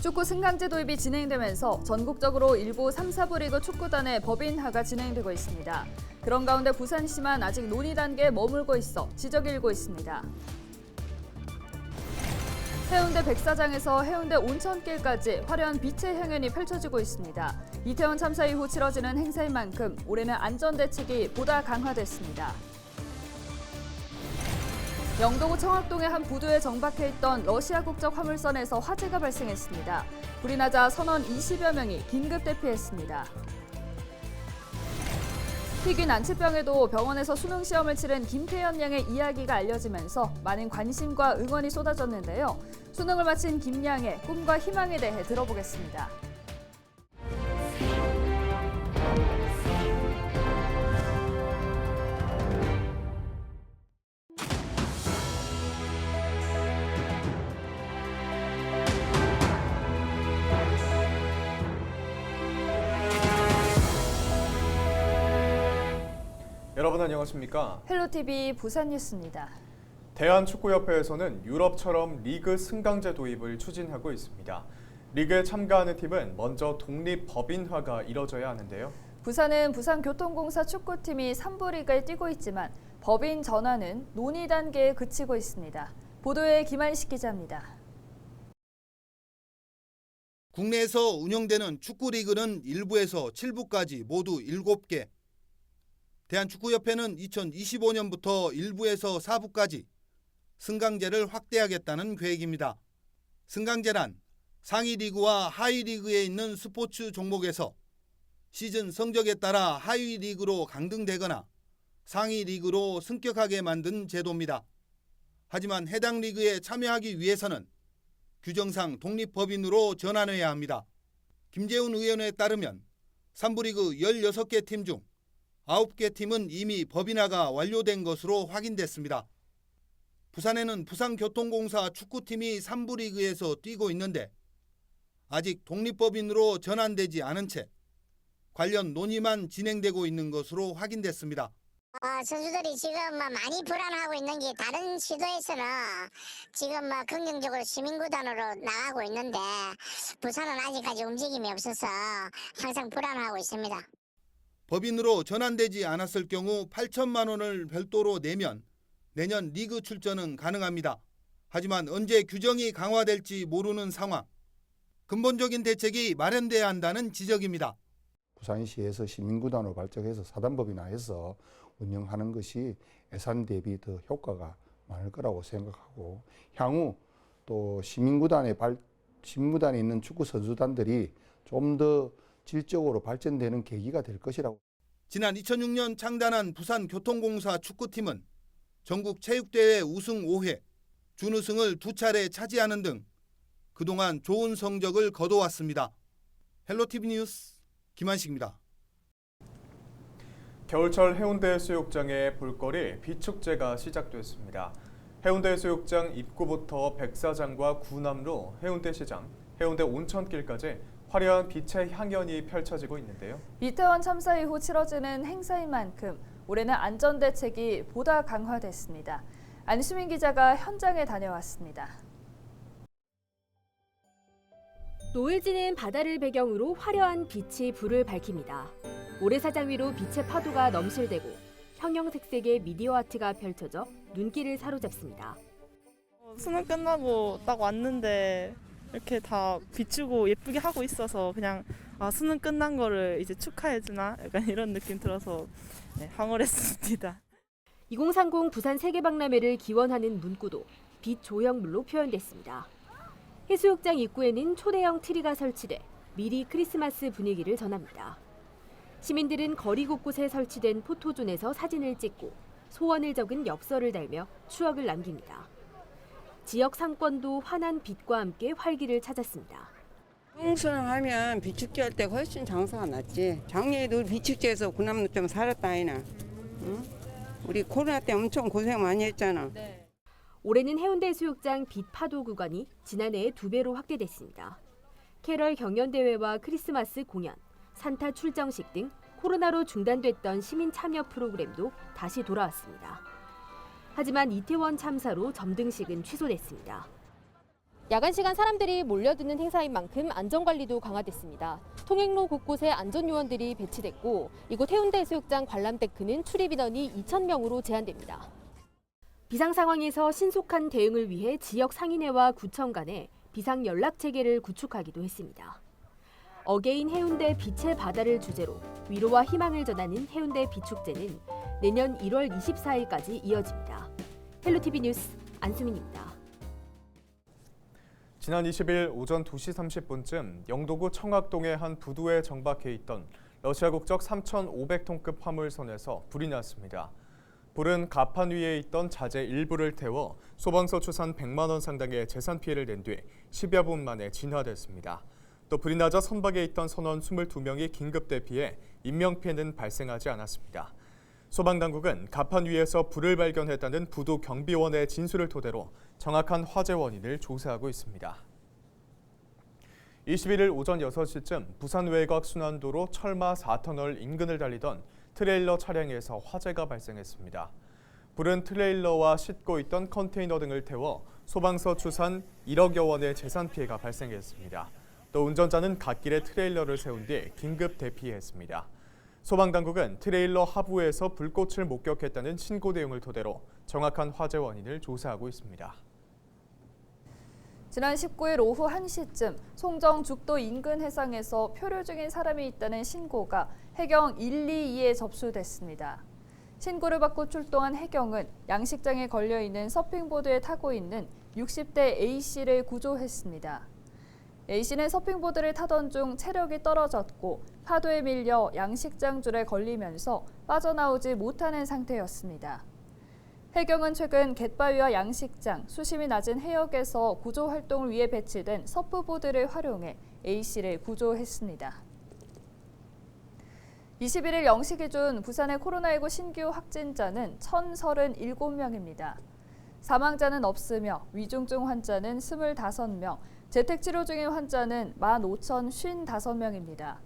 축구 승강제 도입이 진행되면서 전국적으로 일부 3, 4부 리그 축구단의 법인화가 진행되고 있습니다. 그런 가운데 부산시만 아직 논의 단계에 머물고 있어 지적이 일고 있습니다. 해운대 백사장에서 해운대 온천길까지 화려한 빛의 향연이 펼쳐지고 있습니다. 이태원 참사 이후 치러지는 행사인 만큼 올해는 안전 대책이 보다 강화됐습니다. 영도구 청학동의 한 부두에 정박해 있던 러시아 국적 화물선에서 화재가 발생했습니다. 불이 나자 선원 20여 명이 긴급 대피했습니다. 희귀 난치병에도 병원에서 수능 시험을 치른 김태현 양의 이야기가 알려지면서 많은 관심과 응원이 쏟아졌는데요. 수능을 마친 김 양의 꿈과 희망에 대해 들어보겠습니다. 여러분 안녕하십니까? 헬로티비 부산 뉴스입니다. 대한축구협회에서는 유럽처럼 리그 승강제 도입을 추진하고 있습니다. 리그에 참가하는 팀은 먼저 독립 법인화가 이뤄져야 하는데요. 부산은 부산교통공사 축구팀이 3부 리그에 뛰고 있지만 법인 전환은 논의 단계에 그치고 있습니다. 보도에 김한식 기자입니다. 국내에서 운영되는 축구 리그는 1부에서 7부까지 모두 7개. 대한축구협회는 2025년부터 1부에서 4부까지 승강제를 확대하겠다는 계획입니다. 승강제란 상위 리그와 하위 리그에 있는 스포츠 종목에서 시즌 성적에 따라 하위 리그로 강등되거나 상위 리그로 승격하게 만든 제도입니다. 하지만 해당 리그에 참여하기 위해서는 규정상 독립법인으로 전환해야 합니다. 김재훈 의원에 따르면 3부 리그 16개 팀 중 9개 팀은 이미 법인화가 완료된 것으로 확인됐습니다. 부산에는 부산교통공사 축구팀이 3부 리그에서 뛰고 있는데 아직 독립법인으로 전환되지 않은 채 관련 논의만 진행되고 있는 것으로 확인됐습니다. 어, 선수들이 지금 뭐 많이 불안하고 있는 게 다른 시도에서는 지금 뭐 긍정적으로 시민구단으로 나가고 있는데 부산은 아직까지 움직임이 없어서 항상 불안하고 있습니다. 법인으로 전환되지 않았을 경우 8천만 원을 별도로 내면 내년 리그 출전은 가능합니다. 하지만 언제 규정이 강화될지 모르는 상황. 근본적인 대책이 마련돼야 한다는 지적입니다. 부산시에서 시민구단으로 발족해서 사단법인화해서 운영하는 것이 예산 대비 더 효과가 많을 거라고 생각하고 향후 또 시민구단에 발, 시민구단에 있는 축구 선수단들이 좀더 질적으로 발전되는 계기가 될 것이라고 지난 2006년 창단한 부산교통공사 축구팀은 전국 체육대회 우승 5회, 준우승을 두 차례 차지하는 등 그동안 좋은 성적을 거둬왔습니다. 헬로티비 뉴스 김한식입니다. 겨울철 해운대 해수욕장의 볼거리 비축제가 시작됐습니다. 해운대 해수욕장 입구부터 백사장과 구남로, 해운대시장, 해운대 온천길까지 화려한 빛의 향연이 펼쳐지고 있는데요. 이태원 참사 이후 치러지는 행사인 만큼 올해는 안전 대책이 보다 강화됐습니다. 안수민 기자가 현장에 다녀왔습니다. 노을지는 바다를 배경으로 화려한 빛이 불을 밝힙니다. 모래사장 위로 빛의 파도가 넘실대고 형형색색의 미디어 아트가 펼쳐져 눈길을 사로잡습니다. 어, 수능 끝나고 딱 왔는데 이렇게 다 비추고 예쁘게 하고 있어서 그냥 아 수능 끝난 거를 이제 축하해주나 약간 이런 느낌 들어서 네, 황홀했습니다. 2030 부산 세계박람회를 기원하는 문구도 빛 조형물로 표현됐습니다. 해수욕장 입구에는 초대형 트리가 설치돼 미리 크리스마스 분위기를 전합니다. 시민들은 거리 곳곳에 설치된 포토존에서 사진을 찍고 소원을 적은 엽서를 달며 추억을 남깁니다. 지역 상권도 환한 빛과 함께 활기를 찾았습니다. 홍수능하면 비축제 할 때 훨씬 장사가 낫지. 작년에도 비축제에서 구남로 좀 살았다 아이나. 응? 우리 코로나 때 엄청 고생 많이 했잖아. 올해는 해운대 수욕장 빛 파도 구간이 지난해의 두 배로 확대됐습니다. 캐럴 경연대회와 크리스마스 공연, 산타 출정식 등 코로나로 중단됐던 시민 참여 프로그램도 다시 돌아왔습니다. 하지만 이태원 참사로 점등식은 취소됐습니다. 야간 시간 사람들이 몰려드는 행사인 만큼 안전관리도 강화됐습니다. 통행로 곳곳에 안전요원들이 배치됐고 이곳 해운대 해수욕장 관람 데크는 출입 인원이 2,000명으로 제한됩니다. 비상 상황에서 신속한 대응을 위해 지역 상인회와 구청 간에 비상 연락 체계를 구축하기도 했습니다. 어게인 해운대 빛의 바다를 주제로 위로와 희망을 전하는 해운대 비축제는 내년 1월 24일까지 이어집니다. 헬로티비 뉴스 안수민입니다. 지난 20일 오전 2시 30분쯤 영도구 청학동의 한 부두에 정박해 있던 러시아 국적 3,500톤급 화물선에서 불이 났습니다. 불은 가판 위에 있던 자재 일부를 태워 소방서 추산 100만 원 상당의 재산 피해를 낸 뒤 10여 분 만에 진화됐습니다. 또 불이 나자 선박에 있던 선원 22명이 긴급 대피해 인명 피해는 발생하지 않았습니다. 소방당국은 가판 위에서 불을 발견했다는 부두 경비원의 진술을 토대로 정확한 화재 원인을 조사하고 있습니다. 21일 오전 6시쯤 부산 외곽 순환도로 철마 4터널 인근을 달리던 트레일러 차량에서 화재가 발생했습니다. 불은 트레일러와 싣고 있던 컨테이너 등을 태워 소방서 추산 1억여 원의 재산 피해가 발생했습니다. 또 운전자는 갓길에 트레일러를 세운 뒤 긴급 대피했습니다. 소방당국은 트레일러 하부에서 불꽃을 목격했다는 신고 내용을 토대로 정확한 화재 원인을 조사하고 있습니다. 지난 19일 오후 1시쯤 송정 죽도 인근 해상에서 표류 중인 사람이 있다는 신고가 해경 122에 접수됐습니다. 신고를 받고 출동한 해경은 양식장에 걸려 있는 서핑보드에 타고 있는 60대 A씨를 구조했습니다. A씨는 서핑보드를 타던 중 체력이 떨어졌고 파도에 밀려 양식장 줄에 걸리면서 빠져나오지 못하는 상태였습니다. 해경은 최근 갯바위와 양식장, 수심이 낮은 해역에서 구조 활동을 위해 배치된 서프보드를 활용해 A씨를 구조했습니다. 21일 0시 기준 부산의 코로나19 신규 확진자는 1,037명입니다. 사망자는 없으며 위중증 환자는 25명, 재택 치료 중인 환자는 15,055명입니다.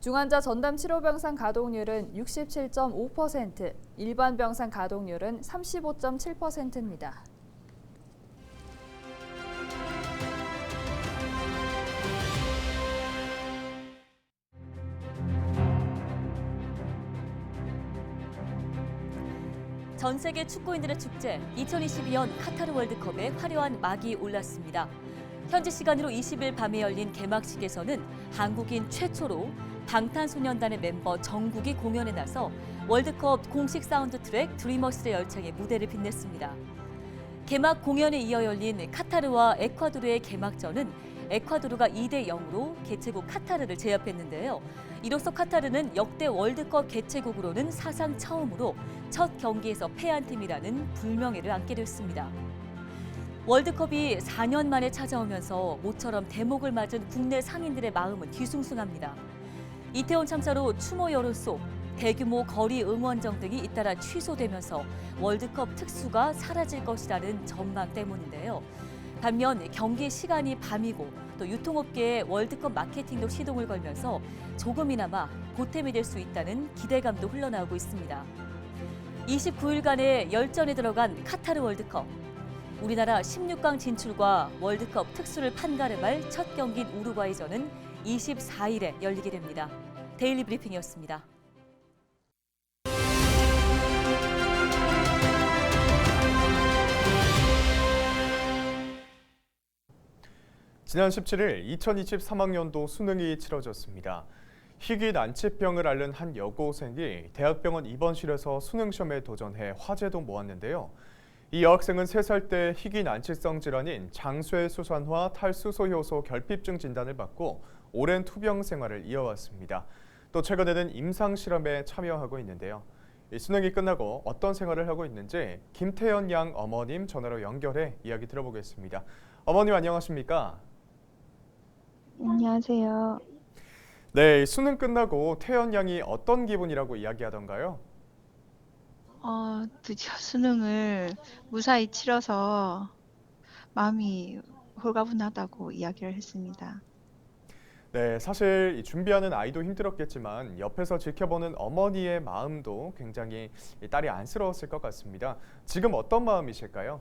중환자 전담 치료 병상 가동률은 67.5%, 일반 병상 가동률은 35.7%입니다. 전 세계 축구인들의 축제 2022년 카타르 월드컵에 화려한 막이 올랐습니다. 현지 시간으로 20일 밤에 열린 개막식에서는 한국인 최초로 방탄소년단의 멤버 정국이 공연에 나서 월드컵 공식 사운드 트랙 드리머스의 열창에 무대를 빛냈습니다. 개막 공연에 이어 열린 카타르와 에콰도르의 개막전은 에콰도르가 2대 0으로 개최국 카타르를 제압했는데요. 이로써 카타르는 역대 월드컵 개최국으로는 사상 처음으로 첫 경기에서 패한 팀이라는 불명예를 안게 됐습니다. 월드컵이 4년 만에 찾아오면서 모처럼 대목을 맞은 국내 상인들의 마음은 뒤숭숭합니다. 이태원 참사로 추모 여론 속 대규모 거리 응원정 등이 잇따라 취소되면서 월드컵 특수가 사라질 것이라는 전망 때문인데요. 반면 경기 시간이 밤이고 또 유통업계의 월드컵 마케팅도 시동을 걸면서 조금이나마 보탬이 될 수 있다는 기대감도 흘러나오고 있습니다. 29일간의 열전에 들어간 카타르 월드컵. 우리나라 16강 진출과 월드컵 특수를 판가름할 첫 경기인 우루과이전은 24일에 열리게 됩니다. 데일리 브리핑이었습니다. 지난 17일 2023학년도 수능이 치러졌습니다. 희귀 난치병을 앓는 한 여고생이 대학병원 입원실에서 수능 시험에 도전해 화제도 모았는데요. 이 여학생은 3살 때 희귀 난치성 질환인 장쇠 수산화 탈수소 효소 결핍증 진단을 받고 오랜 투병 생활을 이어왔습니다. 또 최근에는 임상 실험에 참여하고 있는데요. 이 수능이 끝나고 어떤 생활을 하고 있는지 김태연 양 어머님 전화로 연결해 이야기 들어보겠습니다. 어머님 안녕하십니까? 안녕하세요. 네, 수능 끝나고 태연 양이 어떤 기분이라고 이야기하던가요? 어, 드디어 수능을 무사히 치러서 마음이 홀가분하다고 이야기를 했습니다. 네, 사실 이 준비하는 아이도 힘들었겠지만 옆에서 지켜보는 어머니의 마음도 굉장히 이 딸이 안쓰러웠을 것 같습니다. 지금 어떤 마음이실까요?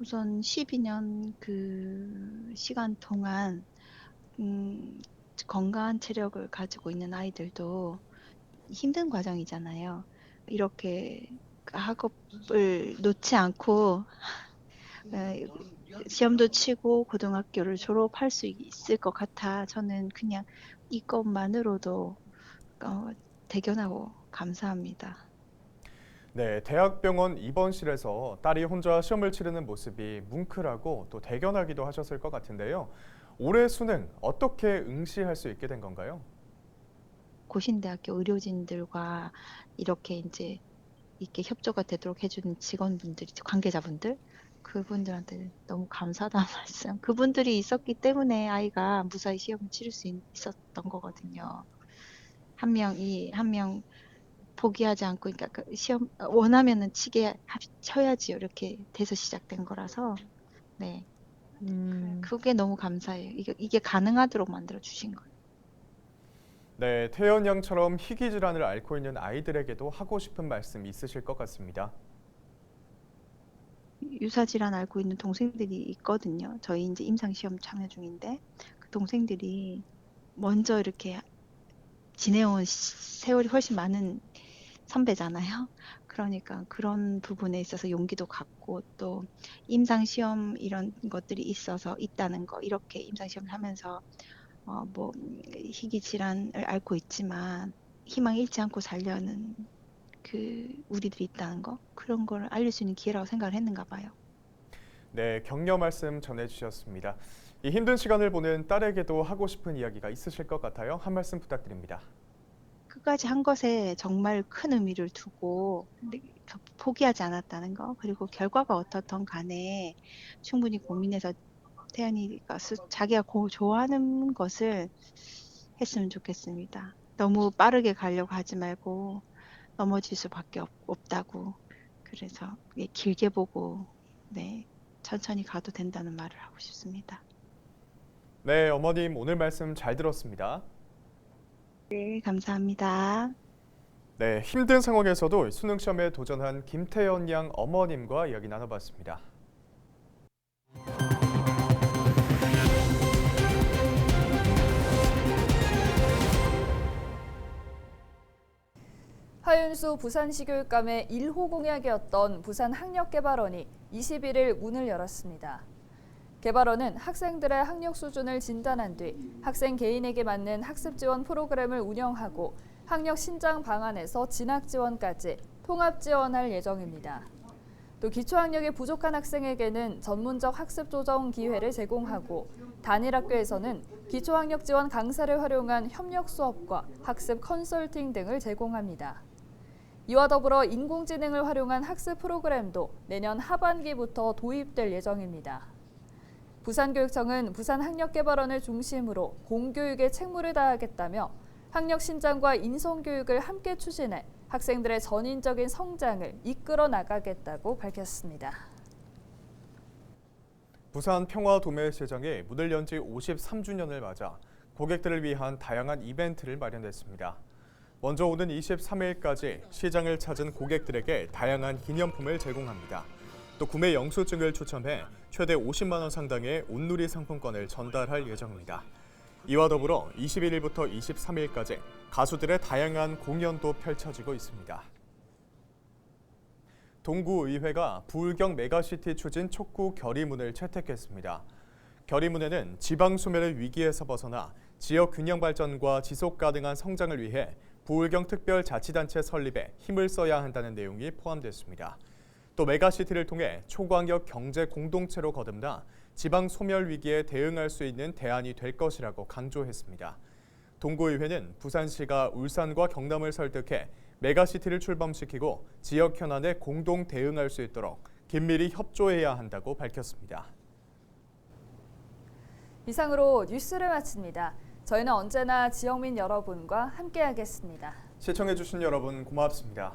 우선 12년 그 시간 동안 음, 건강한 체력을 가지고 있는 아이들도 힘든 과정이잖아요. 이렇게 학업을 놓지 않고 어, 시험도 치고 고등학교를 졸업할 수 있을 것 같아 저는 그냥 이것만으로도 어, 대견하고 감사합니다. 네, 대학병원 입원실에서 딸이 혼자 시험을 치르는 모습이 뭉클하고 또 대견하기도 하셨을 것 같은데요. 올해 수능 어떻게 응시할 수 있게 된 건가요? 고신대학교 의료진들과 이렇게 이제 이렇게 협조가 되도록 해주는 직원분들이 관계자분들 그분들한테 너무 감사하다는 말씀. 그분들이 있었기 때문에 아이가 무사히 시험을 치를 수 있- 있었던 거거든요. 한 명이 한 명 포기하지 않고 그러니까 그 시험 원하면은 치게 하- 쳐야지요 이렇게 돼서 시작된 거라서 네 그게 너무 감사해요. 이게 이게 가능하도록 만들어 주신 거예요. 네, 태연 양처럼 희귀 질환을 앓고 있는 아이들에게도 하고 싶은 말씀 있으실 것 같습니다. 유사 질환 앓고 있는 동생들이 있거든요. 저희 이제 임상 시험 참여 중인데 그 동생들이 먼저 이렇게 지내온 시- 세월이 훨씬 많은 선배잖아요. 그러니까 그런 부분에 있어서 용기도 갖고 또 임상 시험 이런 것들이 있어서 있다는 거 이렇게 임상 시험을 하면서 어 뭐 희귀 질환을 앓고 있지만 희망 잃지 않고 살려는 그 우리들이 있다는 거 그런 걸 알릴 수 있는 기회라고 생각을 했는가 봐요. 네, 격려 말씀 전해주셨습니다. 이 힘든 시간을 보낸 딸에게도 하고 싶은 이야기가 있으실 것 같아요. 한 말씀 부탁드립니다. 끝까지 한 것에 정말 큰 의미를 두고 포기하지 않았다는 거 그리고 결과가 어떻든 간에 충분히 고민해서 태연이가 스- 자기가 고, 좋아하는 것을 했으면 좋겠습니다. 너무 빠르게 가려고 하지 말고 넘어질 수밖에 없, 없다고 그래서 예, 길게 보고 네 천천히 가도 된다는 말을 하고 싶습니다. 네, 어머님 오늘 말씀 잘 들었습니다. 네 감사합니다. 네, 힘든 상황에서도 수능 시험에 도전한 김태연 양 어머님과 이야기 나눠봤습니다. 하윤수 부산시 교육감의 1호 공약이었던 부산 학력개발원이 21일 문을 열었습니다. 개발원은 학생들의 학력 수준을 진단한 뒤 학생 개인에게 맞는 학습 지원 프로그램을 운영하고 학력 신장 방안에서 진학 지원까지 통합 지원할 예정입니다. 또 기초학력이 부족한 학생에게는 전문적 학습 조정 기회를 제공하고 단일 학교에서는 기초학력 지원 강사를 활용한 협력 수업과 학습 컨설팅 등을 제공합니다. 이와 더불어 인공지능을 활용한 학습 프로그램도 내년 하반기부터 도입될 예정입니다. 부산교육청은 부산학력개발원을 중심으로 공교육에 책무를 다하겠다며 학력 신장과 인성교육을 함께 추진해 학생들의 전인적인 성장을 이끌어 나가겠다고 밝혔습니다. 부산 평화도매시장이 문을 연 지 53주년을 맞아 고객들을 위한 다양한 이벤트를 마련했습니다. 먼저 오는 23일까지 시장을 찾은 고객들에게 다양한 기념품을 제공합니다. 또 구매 영수증을 추첨해 최대 50만 원 상당의 온누리 상품권을 전달할 예정입니다. 이와 더불어 21일부터 23일까지 가수들의 다양한 공연도 펼쳐지고 있습니다. 동구의회가 부울경 메가시티 추진 촉구 결의문을 채택했습니다. 결의문에는 지방 소멸의 위기에서 벗어나 지역 균형 발전과 지속 가능한 성장을 위해 부울경 특별자치단체 설립에 힘을 써야 한다는 내용이 포함됐습니다. 또 메가시티를 통해 초광역 경제 공동체로 거듭나 지방 소멸 위기에 대응할 수 있는 대안이 될 것이라고 강조했습니다. 동구의회는 부산시가 울산과 경남을 설득해 메가시티를 출범시키고 지역 현안에 공동 대응할 수 있도록 긴밀히 협조해야 한다고 밝혔습니다. 이상으로 뉴스를 마칩니다. 저희는 언제나 지역민 여러분과 함께하겠습니다. 시청해주신 여러분 고맙습니다.